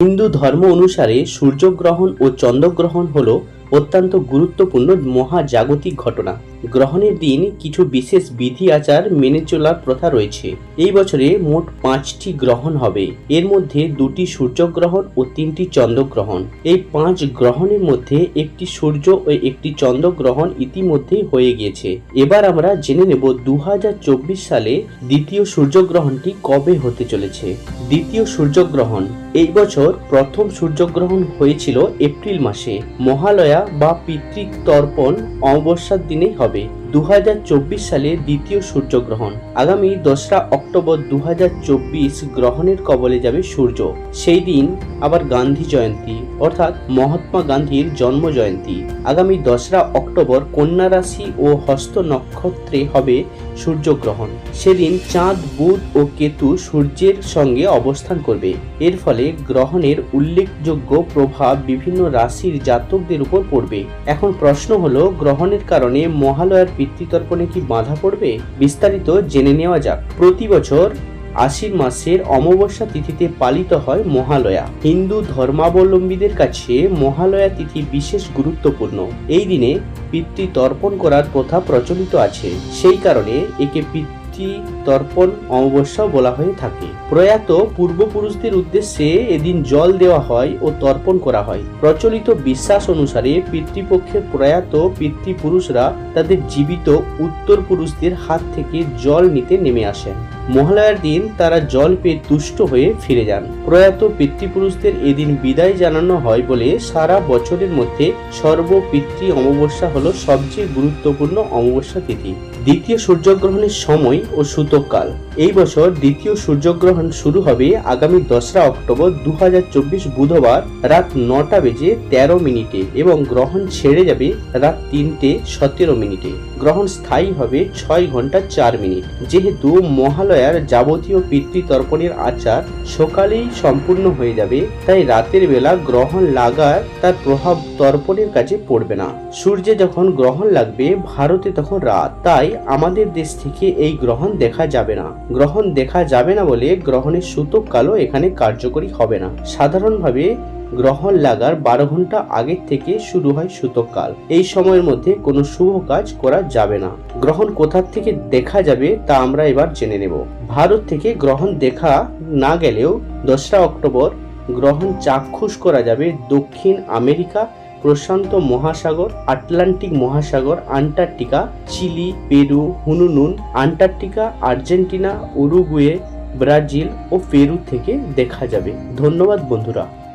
হিন্দু ধর্ম অনুসারে সূর্যগ্রহণ ও চন্দ্রগ্রহণ হল অত্যন্ত গুরুত্বপূর্ণ মহাজাগতিক ঘটনা। গ্রহণের দিন কিছু বিশেষ বিধি আচার মেনে চলার প্রথা রয়েছে। এই বছরে মোট পাঁচটি গ্রহণ হবে। এর মধ্যে দুটি সূর্যগ্রহণ ও তিনটি চন্দ্রগ্রহণ। এই পাঁচ গ্রহণের মধ্যে একটি সূর্য ও একটি চন্দ্রগ্রহণ ইতিমধ্যেই হয়ে গিয়েছে। এবার আমরা জেনে নেব দু হাজার চব্বিশ সালে দ্বিতীয় সূর্যগ্রহণটি কবে হতে চলেছে। দ্বিতীয় সূর্যগ্রহণ এই বছর প্রথম সূর্যগ্রহণ হয়েছিল এপ্রিল মাসে। মহালয়া বা পিতৃক তর্পণ অমাবস্যার দিনেই হবে। দু হাজার চব্বিশ সালে দ্বিতীয় সূর্যগ্রহণ। আগামী দোসরা অক্টোবর দু হাজার চব্বিশ গ্রহণের কবলে যাবে সূর্য। সেই দিন আবার গান্ধী জয়ন্তী, অর্থাৎ মহাত্মা গান্ধীর জন্ম জয়ন্তী। আগামী দোসরা অক্টোবর কন্যা রাশি ও হস্ত নক্ষত্রে হবে সূর্যগ্রহণ। সেদিন চাঁদ, বুধ ও কেতু সূর্যের সঙ্গে অবস্থান করবে। এর ফলে গ্রহণের উল্লেখযোগ্য প্রভাব বিভিন্ন রাশির জাতকদের উপর পড়বে। এখন প্রশ্ন হলো, গ্রহণের কারণে মহালয়ার পিতৃতর্পণে কি বাধা পড়বে? বিস্তারিত জেনে নেওয়া যাক। প্রতি বছর আশ্বিন মাসের অমাবস্যা তিথিতে পালিত হয় মহালয়া। হিন্দু ধর্মাবলম্বীদের কাছে মহালয়া তিথি বিশেষ গুরুত্বপূর্ণ। এই দিনে পিতৃতর্পণ করার প্রথা প্রচলিত আছে। সেই কারণে একে পিতৃ তর্পণ অমাবস্যা বলা হয়ে থাকে। প্রয়াত পূর্বপুরুষদের উদ্দেশ্যে এদিন জল দেওয়া হয় ও তর্পণ করা হয়। প্রচলিত বিশ্বাস অনুসারে পিতৃপক্ষের প্রয়াত পিতৃপুরুষরা তাদের জীবিত উত্তর পুরুষদের হাত থেকে জল নিতে নেমে আসেন। মহালয়ার দিন তারা জল পেয়ে তুষ্ট হয়ে ফিরে যান। প্রয়াত পিতৃপুরুষদের এদিন বিদায় জানানো হয় বলে সারা বছরের মধ্যে সর্বপিতৃ অমাবস্যা হলো সবচেয়ে গুরুত্বপূর্ণ অমাবস্যা তিথি। দ্বিতীয় সূর্যগ্রহণের সময় ও সূতককাল এই বছর দ্বিতীয় সূর্যগ্রহণ শুরু হবে আগামী দশরা অক্টোবর দু হাজার চব্বিশ বুধবার রাত নটা বেজে তেরো মিনিটে এবং গ্রহণ ছেড়ে যাবে রাত তিনটে সতেরো মিনিটে। গ্রহণ স্থায়ী হবে ছয় ঘণ্টা চার মিনিট। যেহেতু মহালয়ার যাবতীয় পিতৃতর্পণের আচার সকালেই সম্পূর্ণ হয়ে যাবে, তাই রাতের বেলা গ্রহণ লাগার তার প্রভাব তর্পণের কাছে পড়বে না। সূর্যে যখন গ্রহণ লাগবে, ভারতে তখন রাত, তাই আমাদের দেশ থেকে এই গ্রহণ দেখা যাবে না। গ্রহণ দেখা যাবে না বলে গ্রহণের সূতক কালও এখানে কার্যকরী হবে না। সাধারণভাবে গ্রহণ লাগার বারো ঘণ্টা আগের থেকে শুরু হয় সূতককাল এই সময়ের মধ্যে কোনো শুভ কাজ করা যাবে না। গ্রহণ কোথা থেকে দেখা যাবে তা আমরা এবার জেনে নেব। ভারত থেকে গ্রহণ দেখা না গেলেও দোসরা অক্টোবর গ্রহণ চাক্ষুষ করা যাবে দক্ষিণ আমেরিকা, প্রশান্ত মহাসাগর, আটলান্টিক মহাসাগর, আন্টার্কটিকা, চিলি, পেরু, হুনুনুন, আন্টার্কটিকা, আর্জেন্টিনা, উরুগুয়ে, ব্রাজিল ও পেরু থেকে দেখা যাবে। ধন্যবাদ বন্ধুরা।